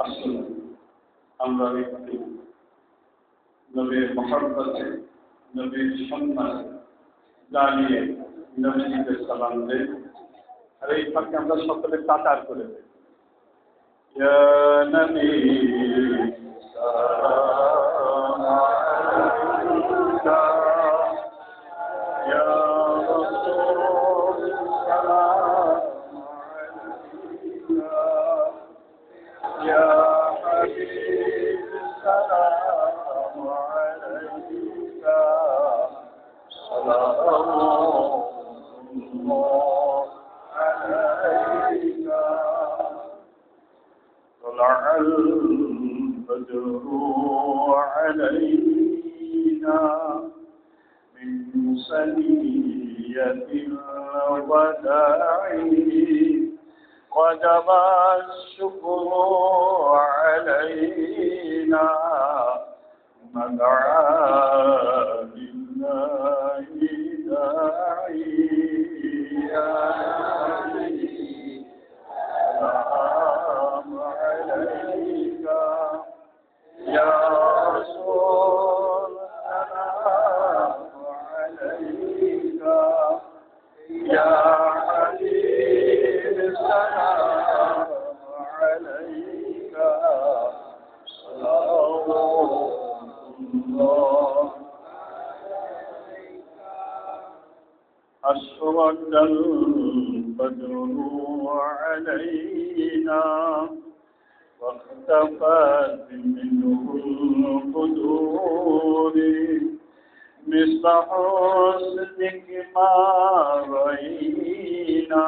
আসুন, আমরা একটু নবীর মহাব্বতে, নবীর সম্মান জানিয়ে নবীদের সালাম দেয় আর এই ফাঁকে আমরা সকলে কাতার করে দেয় নবী علينا من سنية الوداع وجب الشكر علينا مدعا أشرق الفجر علينا واختفت منه القدور مثل حسنك ما رأينا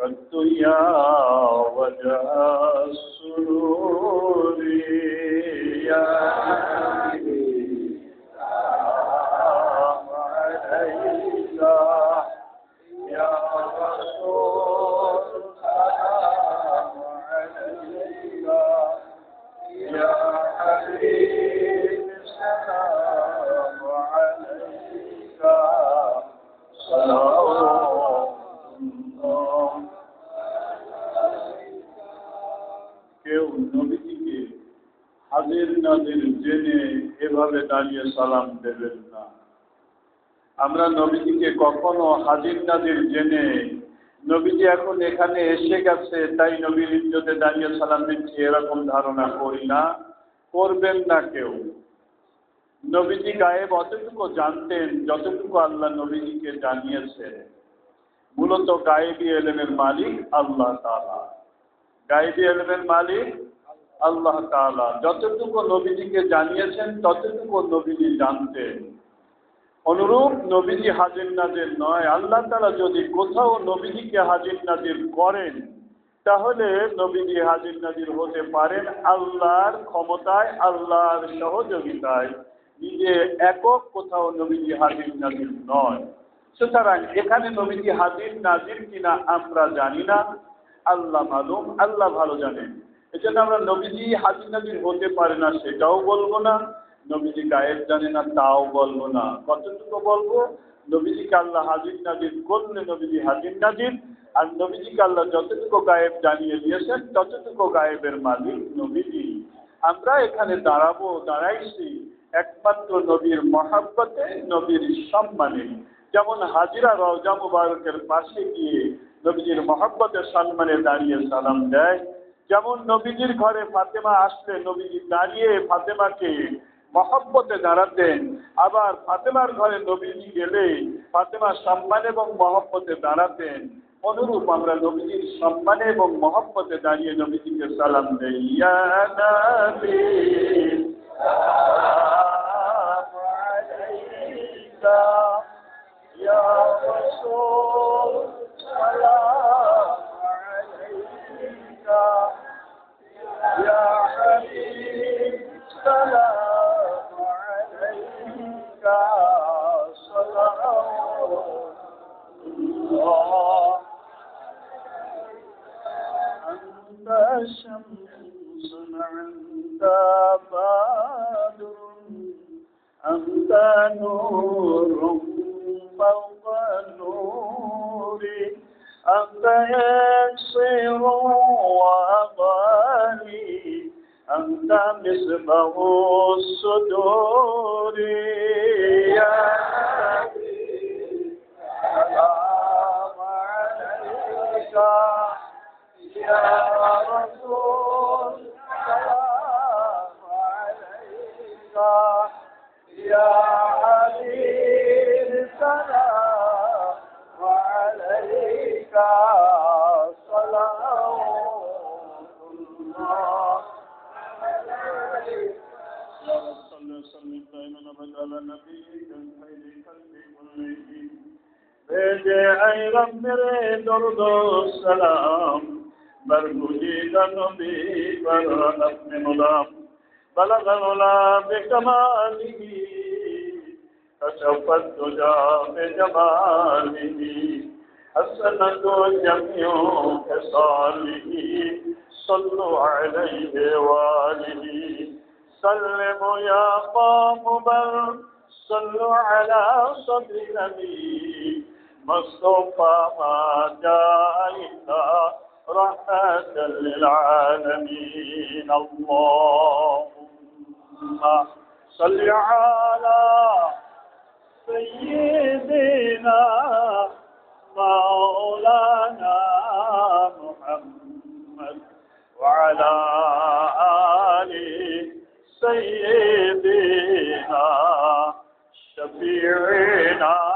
قد يا وجه السرور يا জেনে এভাবে দাঁড়িয়ে সালাম দেবেন না। আমরা নবীজিকে কখনো হাজির নাজির জেনে নবীজি এখন এখানে এসে গেছে, তাই নবীর ইজ্জতে দাঁড়িয়ে সালাম দিচ্ছি, এরকম ধারণা করি না, করবেন না কেউ। নবীজি গায়েব অতটুকু জানতেন যতটুকু আল্লাহ নবীজিকে জানিয়েছে মূলত গায়েবী এলেমের মালিক আল্লাহ তালা গায়েবী এলেমের মালিক আল্লাহ তালা যতটুকু নবীজিকে জানিয়েছেন, ততটুকু নবীজি জানতেন। অনুরূপ নবীজি হাজির নাজির নয়। আল্লাহ তালা যদি কোথাও নবীজিকে হাজির নাজির করেন, তাহলে নবীজি হাজির নাজির হতে পারেন আল্লাহর ক্ষমতায়, আল্লাহর সহযোগিতায়। নিজে একক কোথাও নবীজি হাজির নাজির নয়। সুতরাং এখানে নবীজি হাজির নাজির কিনা আমরা জানি না। আল্লাহ মালুম, আল্লাহ ভালো জানেন। এজন্য আমরা নবীজি হাজির নাজির হতে পারে না, সেটাও বলব না। নবীজি গায়েব জানে না, তাও বলব না। কতটুকু বলব? নবীজিকে আল্লাহ হাজির নাজির করলে নবীজি হাজির নাজির আর নবীজিকে আল্লাহ যতটুকু গায়েব জানিয়ে দিয়েছেন, ততটুকু গায়েবের মালিক নবীজি। আমরা এখানে দাঁড়াবো, দাঁড়াইছি একমাত্র নবীর মহাব্বতে, নবীর সম্মানে। যেমন হাজিরা রওজা মুবারকের পাশে গিয়ে নবীজির মহাব্বতের সম্মানে দাঁড়িয়ে সালাম দেয় যেমন নবীজির ঘরে ফাতেমা আসলে, নবীজি দাঁড়িয়ে ফাতেমাকে মহব্বতে দাঁড়াতেন। আবার ফাতেমার ঘরে নবীজি গেলে ফাতেমা সম্মান এবং মহব্বতে দাঁড়াতেন। অনুরূপ আমরা নবীজির সম্মানে এবং মহব্বতে দাঁড়িয়ে নবীজিকে সালাম দেই। ইয়া بدر أنت نور فوق نوري أنت يسير وأغاني مصباح الصدور يا سلام عليك يا رسول دے اے رب میرے درد و سلام بر مجھے نبی پر اپنے مدام بلغ الولا بکمالی تشفت تجا بجمالی حسنت جميع خصاله صلوا عليه وآله سلموا يا قوم بل صلوا على صدر نبيه مصطفى ما جاء رحمة للعالمين. اللهم صل على سيدنا مولانا محمد وعلى آله سيدنا شفيعنا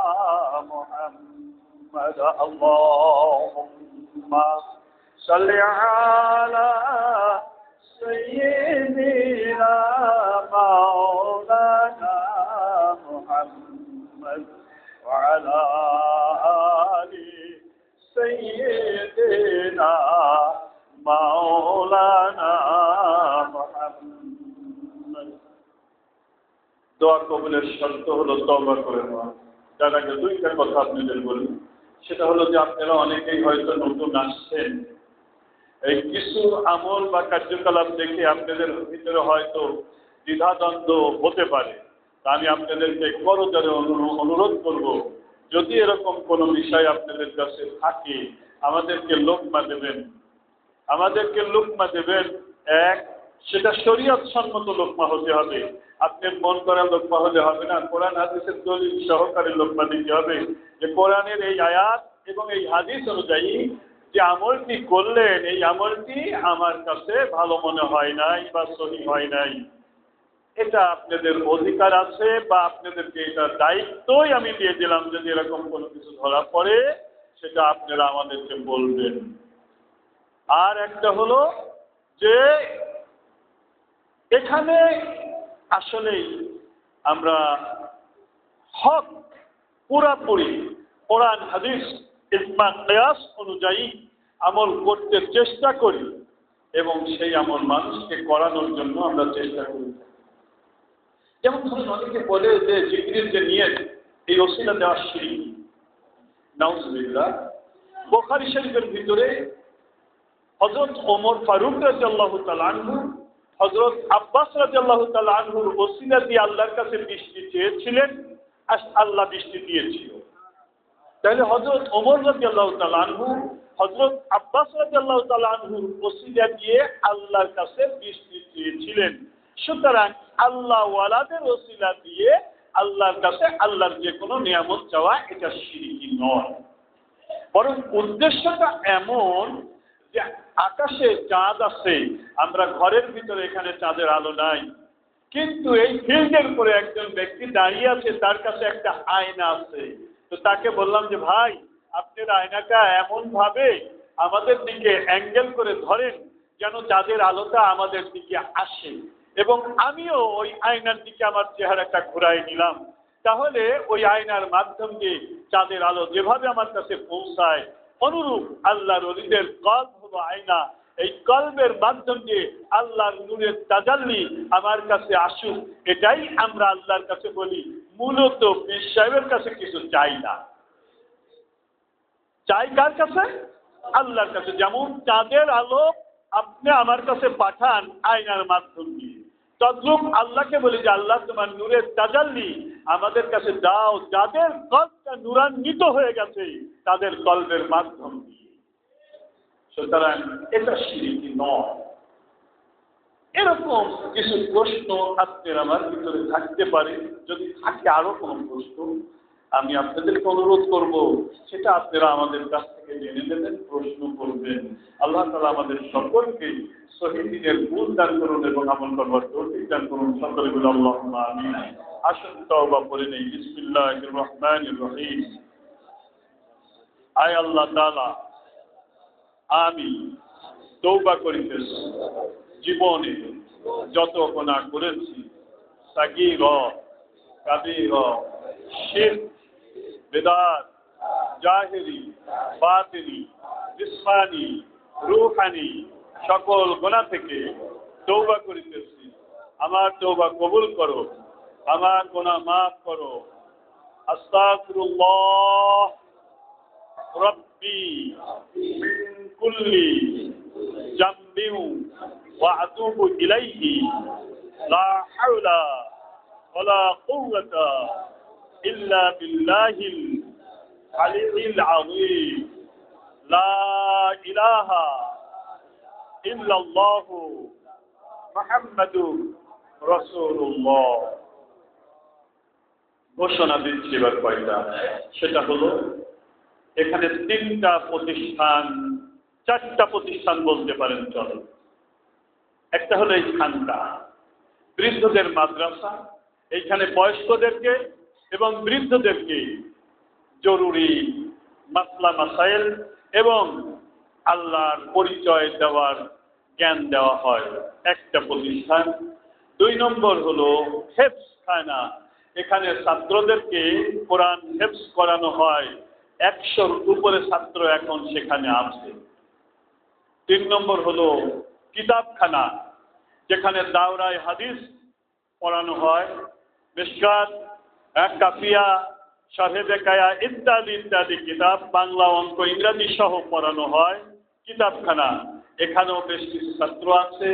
محمد اللهم صل على سيدنا مولانا محمد وعلى آل سيدنا مولانا محمد দোয়া কবুলের শর্ত হলো তবা করে নেওয়া যার আগে দুইটা কথা আপনাদের বলি সেটা হলো যে আপনারা অনেকেই হয়তো নতুন আসছেন। এই কিছু আমল বা কার্যকলাপ দেখে আপনাদের ভিতরে হয়তো দ্বিধাদ্বন্দ্ব হতে পারে। তা আমি আপনাদেরকে করজোরে অনুরোধ করব, যদি এরকম কোনো বিষয় আপনাদের কাছে থাকে, আমাদেরকে লোকমা দেবেন। আমাদেরকে লোকমা দেবেন এক সেটা শরীয়ত সম্মত লোকমা হতে হবে। আপনার মন করা লোকমা হলে হবে না। কোরআন, হাদিসের দলিল সহকারে লোকমা দিতে হবে। যে কোরআনের এই আয়াত এবং এই হাদিস অনুযায়ী যে আমলটি করলেন, এই আমলটি আমার কাছে ভালো মনে হয় নাই বা সহি হয় নাই। এটা আপনাদের অধিকার আছে বা আপনাদেরকে এটা দায়িত্বই আমি দিয়ে দিলাম যদি এরকম কোনো কিছু ধরা পড়ে, সেটা আপনারা আমাদেরকে বলবেন। আর একটা হলো যে এখানে আসলেই আমরা হক পুরাপুরি কোরআন, হাদিস ইসমা কেয়াস অনুযায়ী আমল করতে চেষ্টা করি এবং সেই আমল মানুষকে করানোর জন্য আমরা চেষ্টা করি। যেমন ধরুন অনেকে বলে যে জিকিরের যে নিয়ে এই অসিলা দেওয়া সিঁড়ি নাউজবিল্লাহ, বোখারি শরীফের ভিতরে হজরত ওমর ফারুক রাজি আল্লাহ আনহু হজরত আব্বাস রাজি আল্লাহ আনহুর ওসিলা দিয়ে আল্লাহর কাছে বৃষ্টি চেয়েছিলেন আর আল্লাহ বৃষ্টি দিয়েছিল। তাহলে হজরত ওমর রাজি আল্লাহ আনহু হজরত আব্বাস রাজি আল্লাহ আনহুর ওসিলা দিয়ে আল্লাহর কাছে বৃষ্টি চেয়েছিলেন। সুতরাং আল্লাহ ওয়ালাদের ওসিলা দিয়ে আল্লাহর কাছে আল্লাহর যে কোনো নিয়ামত চাওয়া এটা সিরিকি নয়। বরং উদ্দেশ্যটা এমন যে আকাশে চাঁদ আছে, আমরা ঘরের ভিতরে এখানে চাঁদের আলো নাই। কিন্তু এই ফিল্ডের উপরে একজন ব্যক্তি দাঁড়িয়ে আছে, তার কাছে একটা আয়না আছে। তো তাকে বললাম যে, ভাই, আপনার আয়নাটা এমন ভাবে আমাদের দিকে অ্যাঙ্গেল করে ধরেন, যেন চাঁদের আলোটা আমাদের দিকে আসে। এবং আমিও ওই আয়নার দিকে আমার চেহারাটা ঘুরাই নিলাম। তাহলে ওই আয়নার মাধ্যম চাঁদের আলো যেভাবে আমার কাছে পৌঁছায়, অনুরূপ আল্লাহর অলিদের হলো আয়না, এই কল্পের মাধ্যম দিয়ে আল্লাহর নূরের তাজাল্লি আমার কাছে আসুক, এটাই আমরা আল্লাহর কাছে বলি। মূলত পীর সাহেবের কাছে কিছু চাই না। চাই কার কাছে? আল্লাহর কাছে। যেমন চাঁদের আলো আপনি আমার কাছে পাঠান আয়নার মাধ্যম দিয়ে। তদ্রুপ আল্লাহকে বলি যে, আল্লাহ তোমার নূরের তাজাল্লি আমাদের কাছে দাও। যাদের কলটা নূরান্বিত হয়ে গেছে, তাদের কল্পের মাধ্যম দিয়ে। সুতরাং এটা সিরিকি নয়। এরকম কিছু প্রশ্ন আজকের আমার ভিতরে থাকতে পারে। যদি থাকে আরও কোনো প্রশ্ন, আমি আপনাদেরকে অনুরোধ করব, সেটা আপনারা আমাদের কাছ থেকে জেনে নেবেন, প্রশ্ন করবেন। আল্লাহ তালা আমাদের সকলকে শহীদের ভুল দান করুন এবং আমল করবার তৌফিক দান করুন। সকলে বলে আল্লাহ আমিন। আসুন, তওবা করে নেই। বিসমিল্লাহির রহমানির রহিম। আয় আল্লাহ তাআলা আমি তৌবা করিতেছি। জীবনে যত গোনা করেছি, সাগির, কাবির, শির, বেদাত, জাহেরি বাতিনি জিসমানি, রুহানি সকল গোনা থেকে তৌবা করিতেছি। আমার তৌবা কবুল করো, আমার গোনা মাফ করো। আস্তাগফিরুল্লাহ। রব্বি মিন কুল্লি জাম্বিউ ওয়া আতুবু ইলাইহি লা হাওলা ওয়ালা কুওয়াতা ইল্লা বিল্লাহিল আলিয়্যিল আযীম লা ইলাহা ইল্লাল্লাহু মুহাম্মাদুর রাসূলুল্লাহ ঘোষণা দিচ্ছি এবার কয়টা সেটা হলো এখানে তিনটা প্রতিষ্ঠান চারটা প্রতিষ্ঠান বলতে পারেন, চলো। একটা হলো এই খানটা বৃদ্ধদের মাদ্রাসা, এইখানে বয়স্কদেরকে এবং বৃদ্ধদেরকে জরুরি মাসলা মাসাইল এবং আল্লাহর পরিচয় দেওয়ার জ্ঞান দেওয়া হয় একটা প্রতিষ্ঠান। দুই নম্বর হলো হেফস খানা এখানে ছাত্রদেরকে কোরআন হেফস করানো হয়। একশোর উপরে ছাত্র এখন সেখানে আছে। তিন নম্বর হলো কিতাবখানা, যেখানে দাওরায় হাদিস পড়ানো হয়। মেশকাত কাফিয়া শাহেদে কায়া ইত্যাদি ইত্যাদি কিতাব বাংলা অঙ্ক ইংরাজি সহ পড়ানো হয় কিতাবখানা। এখানেও বেশ কিছু ছাত্র আছে,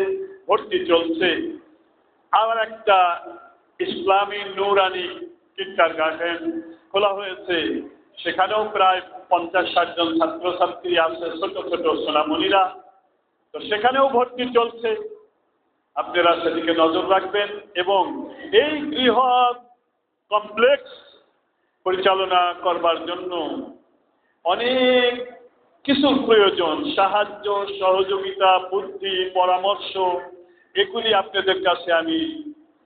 ভর্তি চলছে। আবার একটা ইসলামী নৌরানি কিন্টার গার্ডেন খোলা হয়েছে। সেখানেও প্রায় পঞ্চাশ ষাট জন ছাত্রছাত্রী আছে, ছোট ছোট সোনামণিরা। তো সেখানেও ভর্তি চলছে। আপনারা সেদিকে নজর রাখবেন এবং এই গৃহ কমপ্লেক্স পরিচালনা করবার জন্য অনেক কিছুর প্রয়োজন। সাহায্য, সহযোগিতা, বুদ্ধি, পরামর্শ, এগুলি আপনাদের কাছে আমি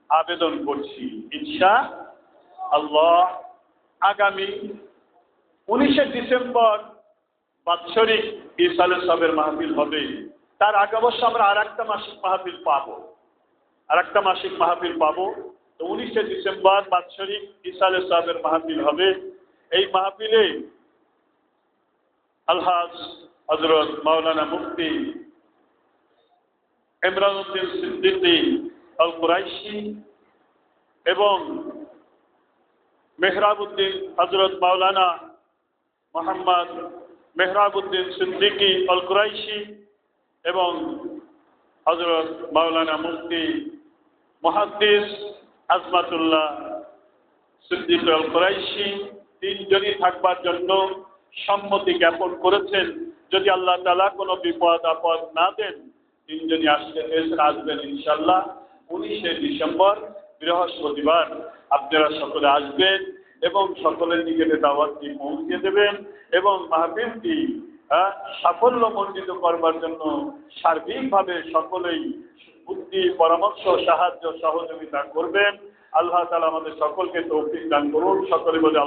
আবেদন করছি। ইচ্ছা আল্লাহ আগামী উনিশে ডিসেম্বর বাৎসরিক ইসালে সবের মাহফিল হবে। তার আগে অবশ্য আমরা আর একটা মাসিক মাহফিল পাবো। আর একটা মাসিক মাহফিল পাবো। তো উনিশে ডিসেম্বর বাৎসরিক ইসালে সাহেবের মাহফিল হবে। এই মাহফিলে আলহাজ হজরত মাওলানা মুফতি ইমরান উদ্দিন সিদ্দিকী আল কুরাইশি এবং মেহরাবুদ্দিন হজরত মাওলানা মোহাম্মদ মেহরাবুদ্দিন সিদ্দিকী আল কুরাইশি এবং হজরত মাওলানা মুফতি মহাদ্দিস আজমাতুল্লাহ সিদ্দিক আল কুরাইশি তিনজনই থাকবার জন্য সম্মতি জ্ঞাপন করেছেন, যদি আল্লাহ তালা কোনো বিপদ আপদ না দেন তিনজনই আসতে চেয়েছেন আসবেন ইনশাল্লাহ উনিশে ডিসেম্বর বৃহস্পতিবার। আপনারা সকলে আসবেন এবং সকলের নিকটে দাওয়াতটি পৌঁছে দেবেন এবং মাহফিলটি সাফল্য মণ্ডিত করবার জন্য সার্বিকভাবে সকলেই বুদ্ধি, পরামর্শ, সাহায্য, সহযোগিতা করবেন। আল্লাহ তালা আমাদের সকলকে তৌফিক দান করুন। সকলে বলে